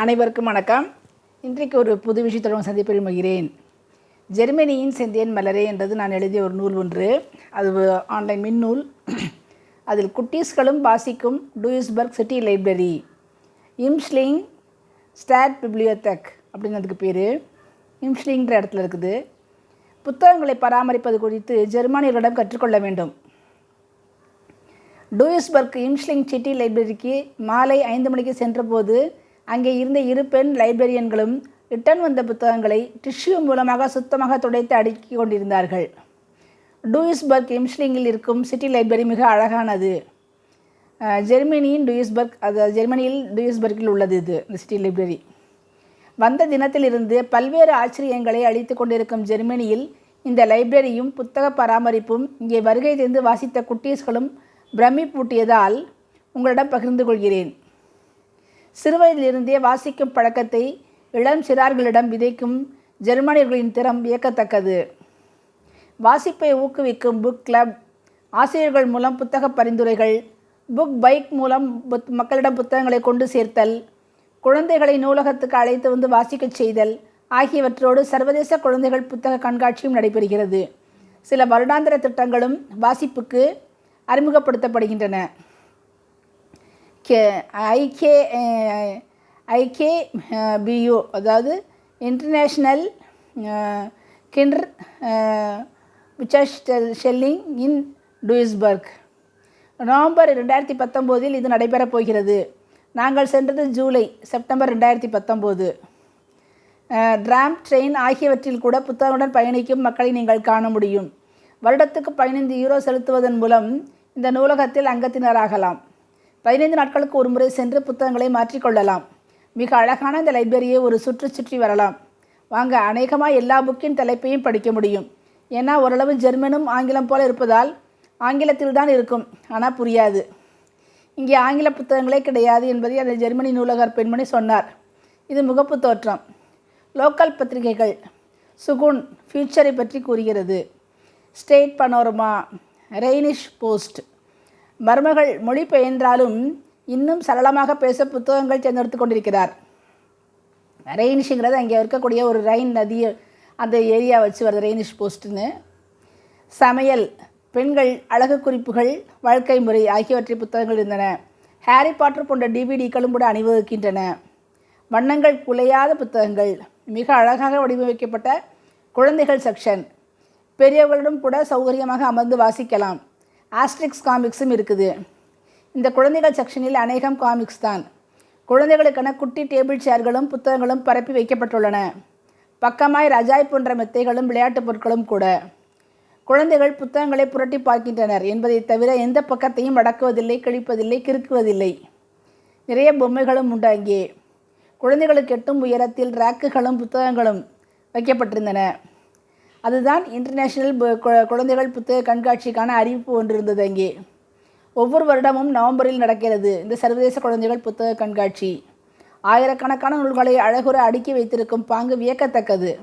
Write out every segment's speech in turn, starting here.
அனைவருக்கும் வணக்கம். இன்றைக்கு ஒரு புது விஷயத்துடன் சந்திப்பில் மகிழ்கிறேன் ஜெர்மனியின் செந்தியன் மலரே என்றது நான் எழுதிய ஒரு நூல் ஒன்று. அது ஆன்லைன் மின்னூல். அதில் குட்டீஸ்களும் வாசிக்கும் டூயிஸ்பர்க் சிட்டி லைப்ரரி இம்ஸ்லிங் ஸ்டாட் பிப்ளியோதெக் அப்படின்னு அதுக்கு பேர். இம்ஸ்லிங்கிற இடத்துல இருக்குது. புத்தகங்களை பராமரிப்பது குறித்து ஜெர்மானியர்களிடம் கற்றுக்கொள்ள வேண்டும். டூயிஸ்பர்க் இம்ஸ்லிங் சிட்டி லைப்ரரிக்கு மாலை ஐந்து மணிக்கு சென்றபோது அங்கே இருந்த இரு பெண் லைப்ரரியன்களும் ரிட்டன் வந்த புத்தகங்களை டிஷ்யூ மூலமாக சுத்தமாக துடைத்து அடுக்கி கொண்டிருந்தார்கள். டூயிஸ்பர்க் இம்ஸ்லிங்கில் இருக்கும் சிட்டி லைப்ரரி மிக அழகானது. ஜெர்மனியின் டூயிஸ்பர்க் அது ஜெர்மனியில் டூயிஸ்பர்க்கில் உள்ளது இது இந்த சிட்டி லைப்ரரி. வந்த தினத்திலிருந்து பல்வேறு ஆச்சரியங்களை அளித்து கொண்டிருக்கும் ஜெர்மனியில் இந்த லைப்ரரியும் புத்தக பராமரிப்பும் இங்கே வருகை தந்து வாசித்த குட்டீஸ்களும் பிரமிப்பூட்டியதால் உங்களிடம் பகிர்ந்து கொள்கிறேன். சிறுவயதிலிருந்தே வாசிக்கும் பழக்கத்தை இளம் சிறார்களிடம் விதைக்கும் ஜெர்மனியர்களின் திறம் வியக்கத்தக்கது. வாசிப்பை ஊக்குவிக்கும் புக் கிளப் ஆசிரியர்கள் மூலம் புத்தக பரிந்துரைகள் புக் பைக் மூலம் புத் மக்களிடம் புத்தகங்களை கொண்டு சேர்த்தல் குழந்தைகளை நூலகத்துக்கு அழைத்து வந்து வாசிக்கச் செய்தல் ஆகியவற்றோடு சர்வதேச குழந்தைகள் புத்தக கண்காட்சியும் நடைபெறுகிறது. சில வருடாந்திர திட்டங்களும் வாசிப்புக்கு அறிமுகப்படுத்தப்படுகின்றன. கே ஐகே ஐகே பியூ அதாவது இன்டர்நேஷ்னல் கிண்டர் விச்சர் ஷெல்லிங் இன் டூயிஸ்பர்க் நவம்பர் ரெண்டாயிரத்தி பத்தொம்போதில் இது நடைபெறப் போகிறது. நாங்கள் சென்றது ஜூலை செப்டம்பர் ரெண்டாயிரத்தி பத்தொம்போது. Eh, டிராம் ட்ரெயின் ஆகியவற்றில் கூட புத்தகங்களுடன் பயணிக்கும் மக்களை நீங்கள் காண முடியும். வருடத்துக்கு பதினைந்து யூரோ செலுத்துவதன் மூலம் இந்த நூலகத்தில் அங்கத்தினராகலாம். பதினைந்து நாட்களுக்கு ஒரு முறை சென்று புத்தகங்களை மாற்றிக்கொள்ளலாம். மிக அழகான இந்த லைப்ரரியை ஒரு சுற்று சுற்றி வரலாம். வாங்க அநேகமாக எல்லா புக்கின் தலைப்பையும் படிக்க முடியும். ஏன்னா ஓரளவு ஜெர்மனும் ஆங்கிலம் போல இருப்பதால் ஆங்கிலத்தில் தான் இருக்கும். ஆனால் புரியாது. இங்கே ஆங்கில புத்தகங்களே கிடையாது என்பதை அந்த ஜெர்மனி நூலகர் பெண்மணி சொன்னார். இது முகப்பு தோற்றம். லோக்கல் பத்திரிகைகள் சுகுன் ஃபியூச்சரை பற்றி கூறுகிறது. State panorama Rheinische Post. மருமகள் மொழிபெயர்ந்தாலும் இன்னும் சரளமாக பேச புத்தகங்கள் தேர்ந்தெடுத்து கொண்டிருக்கிறார். ரெய்னிஷுங்கிறது அங்கே இருக்கக்கூடிய ஒரு ரைன் நதி அந்த ஏரியா வச்சு வருது ரெய்னிஷ் போஸ்ட்டுன்னு சமையல் பெண்கள் அழகு குறிப்புகள் வாழ்க்கை முறை ஆகியவற்றை புத்தகங்கள் இருந்தன. ஹாரி பாட்டர் போன்ற டிவிடிக்களும் கூட அணிவகுக்கின்றன. வண்ணங்கள் குலையாத புத்தகங்கள். மிக அழகாக வடிவமைக்கப்பட்ட குழந்தைகள் செக்ஷன். பெரியவர்களிடம் கூட சௌகரியமாக அமர்ந்து வாசிக்கலாம். ஆஸ்ட்ரிக்ஸ் காமிக்ஸும் இருக்குது. இந்த குழந்தைகள் செக்ஷனில் அநேகம் காமிக்ஸ் தான். குழந்தைகளுக்கென குட்டி டேபிள் சேர்களும் புத்தகங்களும் பரப்பி வைக்கப்பட்டுள்ளன. பக்கமாய் ரஜாய் போன்ற மெத்தைகளும் விளையாட்டுப் பொருட்களும் கூட. குழந்தைகள் புத்தகங்களை புரட்டி பார்க்கின்றனர் என்பதை தவிர எந்த பக்கத்தையும் அடக்குவதில்லை கிழிப்பதில்லை கிறுக்குவதில்லை. நிறைய பொம்மைகளும் உண்டாங்கே குழந்தைகளுக்கு எட்டும் உயரத்தில் ரேக்குகளும் புத்தகங்களும் வைக்கப்பட்டிருந்தன. அதுதான் இன்டர்நேஷ்னல் பு- குழந்தைகள் புத்தக கண்காட்சிக்கான அறிவிப்பு ஒன்று இருந்தது அங்கே. ஒவ்வொரு வருடமும் நவம்பரில் நடக்கிறது இந்த சர்வதேச குழந்தைகள் புத்தக கண்காட்சி. ஆயிரக்கணக்கான நூல்களை அழகுற அடுக்கி வைத்திருக்கும் பாங்கு வியக்கத்தக்கது.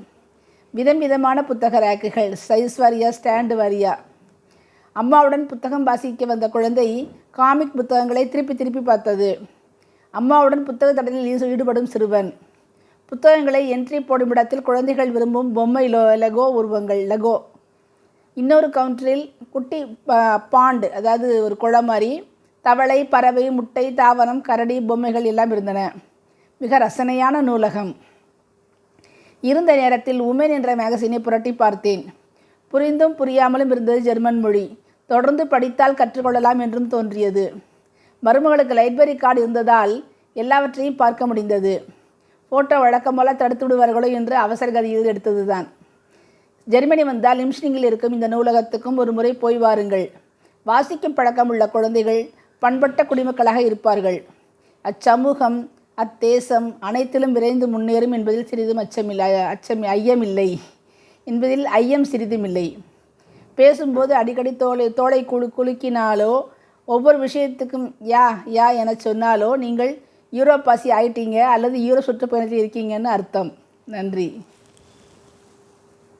விதம் விதமான புத்தக ரேக்குகள் சைஸ் வாரியா ஸ்டாண்டு வாரியா. அம்மாவுடன் புத்தகம் வாசிக்க வந்த குழந்தை காமிக் புத்தகங்களை திருப்பி திருப்பி பார்த்தது. அம்மாவுடன் புத்தக தடலில் ஈடுபடும் சிறுவன். புத்தகங்களை என்ட்ரி போடும் இடத்தில் குழந்தைகள் விரும்பும் பொம்மை லோ லெகோ உருவங்கள். லெகோ. இன்னொரு கவுண்டரில் குட்டி ப- பாண்டு அதாவது ஒரு குளம் மாதிரி தவளை பறவை முட்டை தாவரம் கரடி பொம்மைகள் எல்லாம் இருந்தன. மிக ரசனையான நூலகம். இருந்த நேரத்தில் உமன் என்ற மேகசினை புரட்டி பார்த்தேன். புரிந்தும் புரியாமலும் இருந்தது ஜெர்மன் மொழி. தொடர்ந்து படித்தால் கற்றுக்கொள்ளலாம் என்றும் தோன்றியது. மருமகளுக்கு லைப்ரரி கார்டு இருந்ததால் எல்லாவற்றையும் பார்க்க முடிந்தது. போட்டோ வழக்கம் போல தடுத்து விடுவார்களோ என்று அவசர கதியில் எடுத்ததுதான். ஜெர்மனி வந்தால் இம்ஸ்னிங்கில் இருக்கும் இந்த நூலகத்துக்கும் ஒரு முறை போய் வாருங்கள். வாசிக்கும் பழக்கம் உள்ள குழந்தைகள் பண்பட்ட குடிமக்களாக இருப்பார்கள். அச்சமூகம் அத்தேசம் அனைத்திலும் விரைந்து முன்னேறும் என்பதில் சிறிதும் அச்சமில்லை அச்சம் ஐயமில்லை என்பதில் ஐயம் சிறிதுமில்லை. பேசும்போது அடிக்கடி தோலை தோலை குலு குலுக்கினாலோ ஒவ்வொரு விஷயத்துக்கும் யா யா என சொன்னாலோ நீங்கள் யூரோப் யூரோப்பாசி ஆயிட்டீங்க அல்லது யூரோ சுற்றுப்பயணத்தில் இருக்கீங்கன்னு அர்த்தம். நன்றி.